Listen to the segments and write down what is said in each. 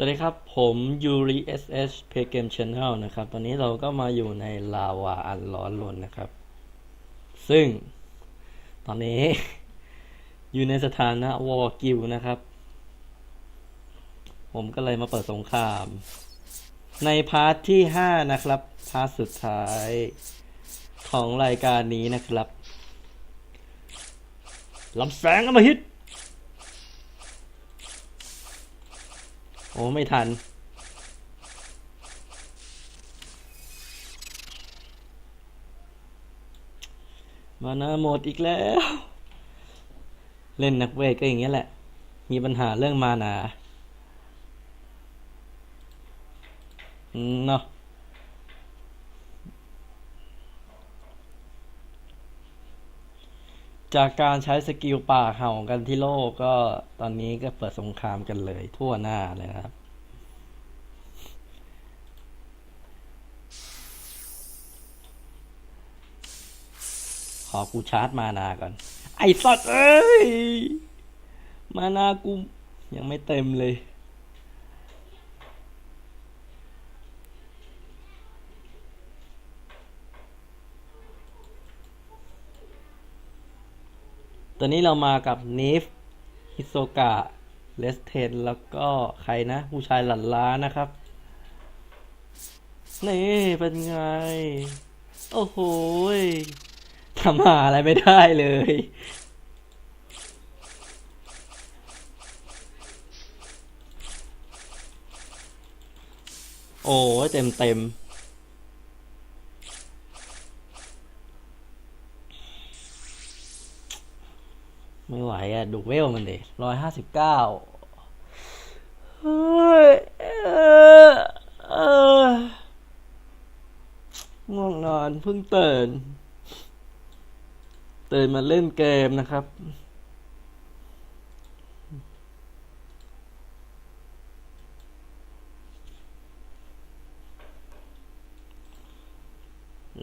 สวัสดีครับ ผมยูริ SS Play Game Channel นะครับ ตอนนี้เราก็มาอยู่ในลาวาอันร้อนรนนะครับ ซึ่งตอนนี้ อยู่ในสถานะวอร์กิวนะครับ ผมก็เลยมาเปิดสงคราม ในพาร์ทที่ 5 นะครับ พาร์ทสุดท้ายของรายการนี้นะครับลำแสงอมหิต อ้ไม่ทัน มานาหมดอีกแล้ว เล่นนักเวทก็อย่างเงี้ยแหละ มีปัญหาเรื่องมานาเนาะจากการใช้สกิลป่าเห่ากันที่โลกก็ตอนนี้ก็เปิดสงครามกันเลยทั่วหน้าเลยนะครับ ขอกูชาร์จมานาก่อน ไอ้สัตว์เอ้ย มานากูยังไม่เต็มเลย ตอนนี้เรามากับนิฟฮิโซกะเลสเทนแล้วก็ใครนะ ผู้ชายหลันล้านะครับ นี่เป็นไง โอ้โหย ทำหาอะไรไม่ได้เลย โอ้เต็มเต็มไม่ไหวอะ ดูเวลมันดิร้อยห้าสิบเก้าเฮ้ยง่วงนอนเพิ่งตื่น ตื่นมาเล่นเกมนะครับ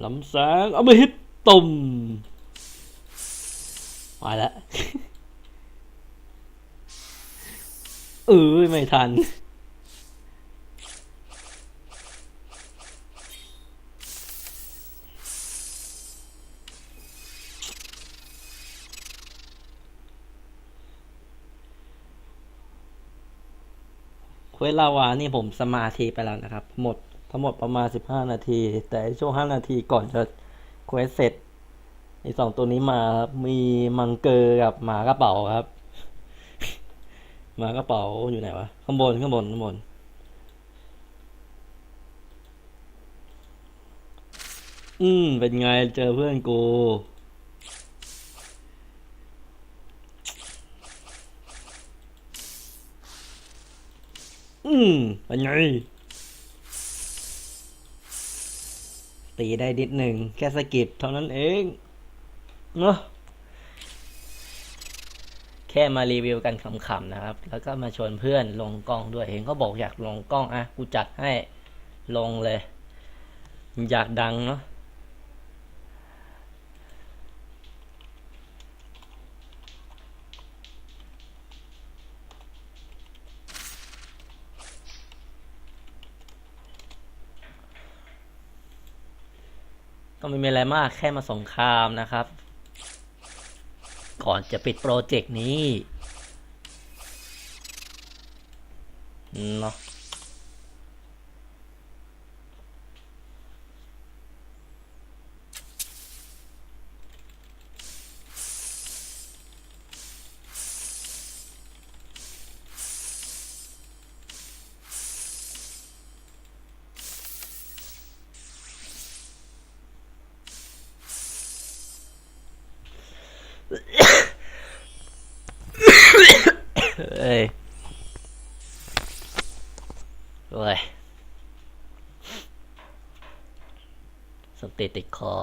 ลำแสงเอามาฮิตตุ่มมาแล้วเออไม่ทัน เควสลาวานี่ผมสมาธิไปแล้วนะครับ หมดทั้งหมดประมาณสิบห้านาที แต่ช่วงห้านาทีก่อนจะเควสเสร็จไอสองตัวนี้มาครับมีมังเกอร์กับหมากระเป๋าครับหมากระเป๋าอยู่ไหนวะข้างบนข้างบนข้างบนอืมเป็นไงเจอเพื่อนกู เป็นไง ตีได้นิดหนึ่ง แค่สะกิดเท่านั้นเองเนาะแค่มารีวิวกันขำๆนะครับ แล้วก็มาชวนเพื่อนลงกล้องด้วย เห็นเขาบอกอยากลงกล้องอะ กูจัดให้ลงเลย อยากดังเนาะ ก็ไม่มีอะไรมากแค่มาสงครามนะครับ ก่อนจะปิดโปรเจกต์นี้เนาะ เอ้ยโอ้ยสติดติดคอ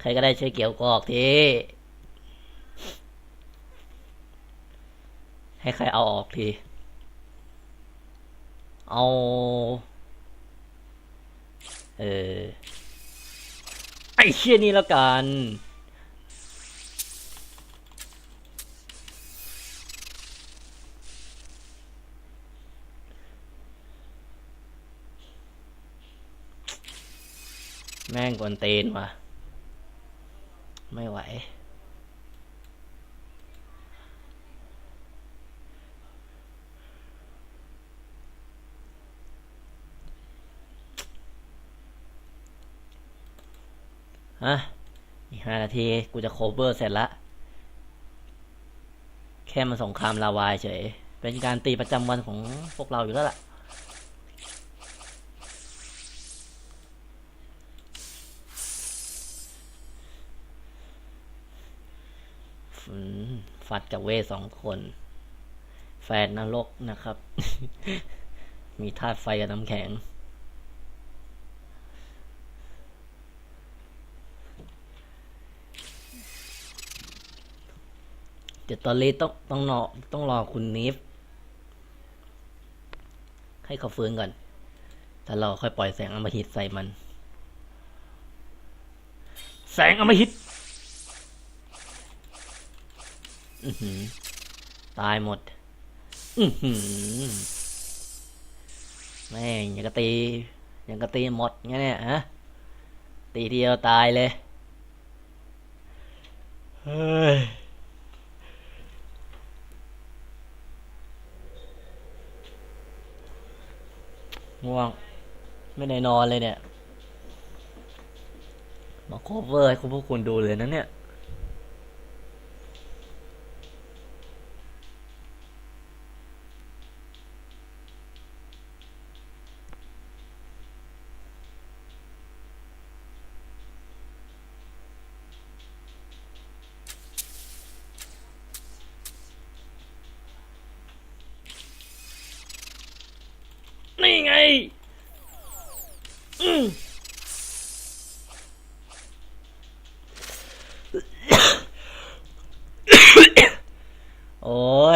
ใครก็ได้ช่วยเกี่ยวกอกที ให้ใครเอาออกที เอา เออ ไอ้เชี่ยนี่แล้วกัน อ แม่ง กวนตีนว่ะ ไม่ไหวฮะอีกห้านาที กูจะโคเวอร์เสร็จละ แค่มันสงครามลาวายเฉย เป็นการตีประจำวันของพวกเราอยู่แล้วล่ะ อืม ฟัดกับเวสองคน แฟนนรกนะครับ มีธาตุไฟกับน้ำแข็ง เดี๋ยวตอนนี้ต้องต้องรอต้องรอคุณนิฟ ให้เขาฟื้นก่อนแล้วเราค่อยปล่อยแสงอมหิตใส่มัน แสงอมหิต อือหือ ตายหมดแม่งยังกะตียังกะตีหมดไงเนี่ยฮะตีทีเดียวตายเลยเฮ้ยง่วง ไม่ได้นอนเลยเนี่ย มาโคเวอร์ให้คุณพวกคุณดูเลยนะเนี่ย โอ้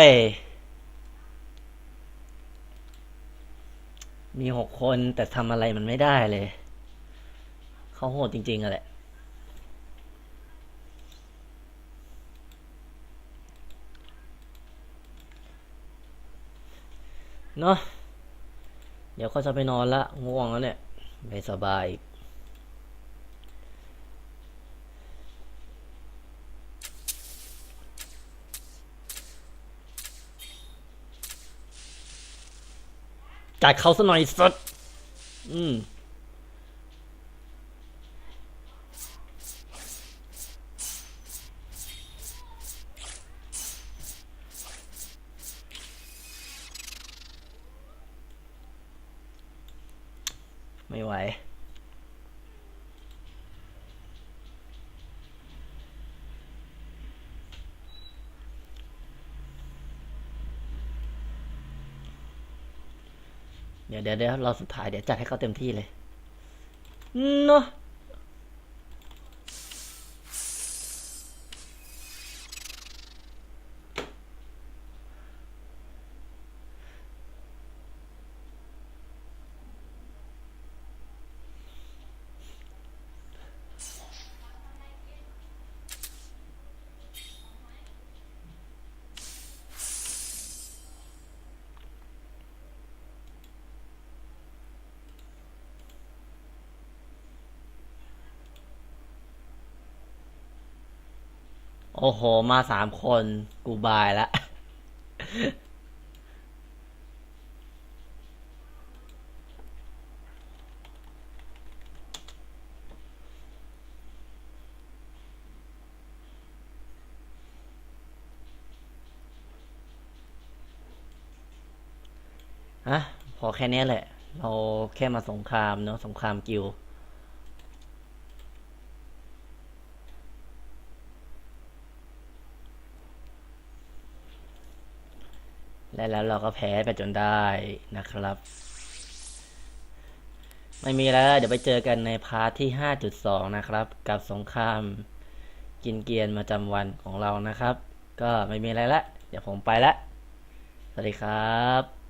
ย มีหกคนแต่ทำอะไรมันไม่ได้เลย เขาโหดจริงๆอะแหละเนาะ เดี๋ยวเขาจะไปนอนละง่วงแล้วเนี่ย ไม่สบายอีกจัดเขาซะหน่อยสุดอืม ไม่ไหว เดี๋ยวเดี๋ยวเดี๋ยวเราสุดท้ายเดี๋ยวจัดให้เขาเต็มที่เลยเนาะ โอ้โห มาสามคน กูบายละฮะพอแค่นี้แหละ เราแค่มาสงครามเนาะสงครามกิลด์ และแล้วเราก็แพ้ไปจนได้นะครับ ไม่มีแล้ว เดี๋ยวไปเจอกันในพาร์ทที่ 5.2 นะครับ กับสงครามกินเกียนมาจำวันของเรานะครับ ก็ไม่มีอะไรละ เดี๋ยวผมไปละ สวัสดีครับ